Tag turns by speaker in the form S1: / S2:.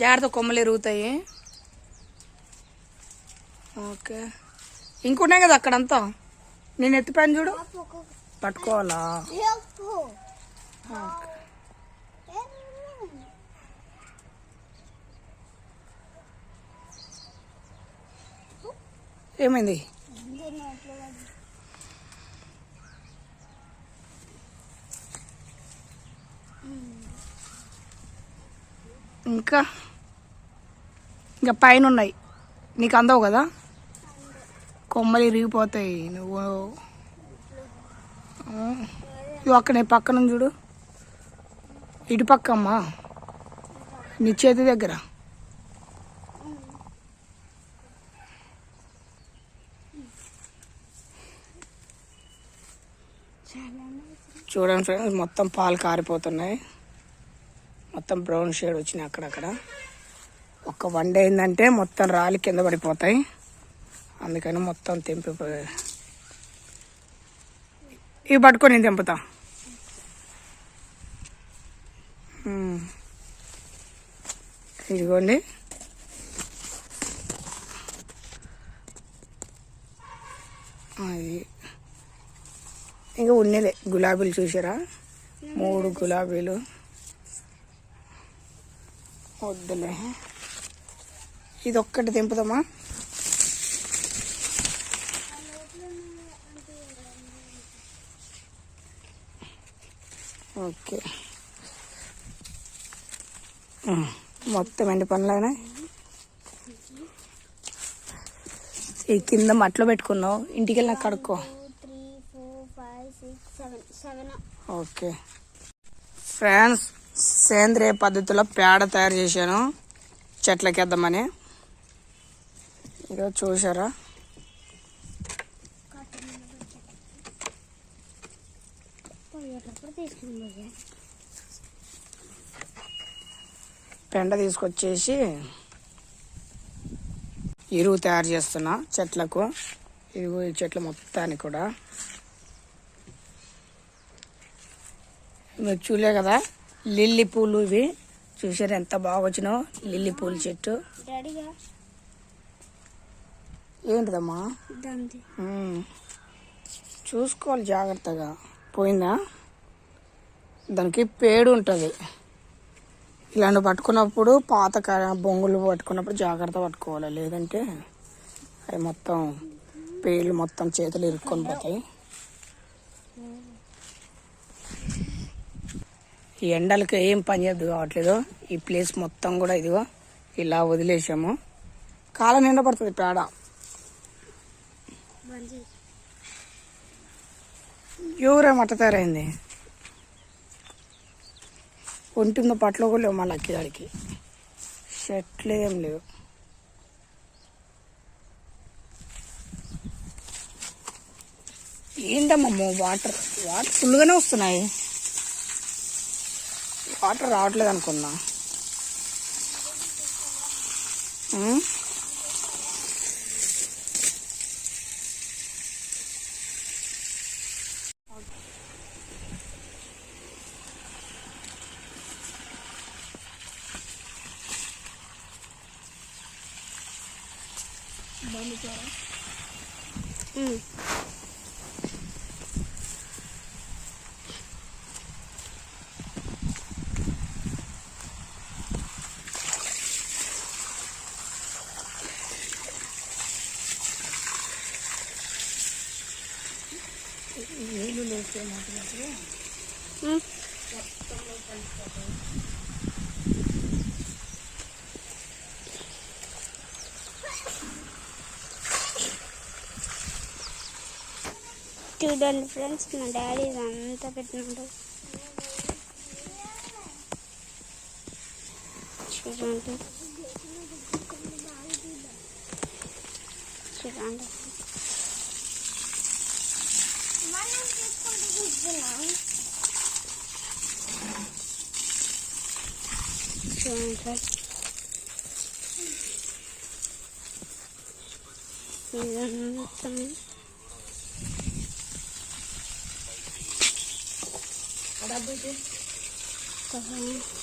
S1: జాగ్రత్త కొమ్మలు ఎరుగుతాయి. ఓకే. ఇంకున్నాయి కదా అక్కడంతా? నేను ఎత్తిపోయాను చూడు. పట్టుకోవాలా? ఓకే. ఏమైంది? ఇంకా ఇంకా పైన ఉన్నాయి నీకు అందవు కదా? కొమ్మలు ఇరిగిపోతాయి. నువ్వు ఇది ఇవి పక్కన చూడు. ఇటు పక్క అమ్మా. నీ చేతి దగ్గర. చూడండి ఫ్రెండ్స్ మొత్తం పాలు కారిపోతున్నాయి. మొత్తం బ్రౌన్ షేడ్ వచ్చినాయి అక్కడక్కడ. ఒక్క వన్ డే అయిందంటే మొత్తం రాలి కింద పడిపోతాయి. అందుకని మొత్తం తెంపి ఇవి పట్టుకొని నేను తెంపుతా. ఇదిగోండి. అది. ఇంకా ఉన్నదే గులాబీలు చూసారా? మూడు గులాబీలు. వద్దులే. ఇది ఒక్కటి తెంపుదామా ఓకే మొత్తం ఎండి పనులైనా? ఈ కింద మట్లో పెట్టుకున్నావు ఇంటికి వెళ్ళి నాకు కడుక్కో.
S2: Three four five six seven seven
S1: okay. Friends సేంద్రియ పద్ధతిలో పేడ తయారు చేశాను. చెట్లకి వేద్దామని ఇక చూసారా పెండ తీసుకొచ్చేసి ఎరువు తయారు చేస్తున్నా చెట్లకు. ఇదిగో ఈ చెట్లు మొత్తానికి కూడా. మీరు చూలే కదా? లిల్లీ పూలు ఇవి. చూసారు ఎంత బాగా వచ్చినావు లిల్లీ పూల చెట్టు. ఏంటిదమ్మా. చూసుకోవాలి జాగ్రత్తగా. పోయిందా? దానికి పేడు ఉంటుంది. ఇలాంటి పట్టుకున్నప్పుడు పాత బొంగులు పట్టుకున్నప్పుడు జాగ్రత్త పట్టుకోవాలి. లేదంటే అవి మొత్తం పేర్లు మొత్తం చేతులు ఇరుక్కొని పోతాయి. ఈ ఎండలకు ఏం పని చేద్దు కావట్లేదు. ఈ ప్లేస్ మొత్తం కూడా ఇదిగో ఇలా వదిలేసాము. కాలం నిండా పడుతుంది పేడ. ఎవరే మట్ట తయారైంది. ఒంటిందో పట్ల కూడా లేవు మళ్ళీ అక్కిదాడికి. షర్ట్లు ఏం లేవు. ఏంటమ్మమ్మో వాటర్ వాటర్ ఫుల్గానే వస్తున్నాయి. వాటర్ రావట్లేదు అనుకున్నా. ఉం? నీళ్ళు లేస్తే
S2: చూడండి ఫ్రెండ్స్ మా డాడీ ఇదంతా పెట్టినాడు. చూడండి. చూడండి. చూడండి ఫ్రెండ్స్ ఇదంతా
S1: డబ్బు
S2: కదా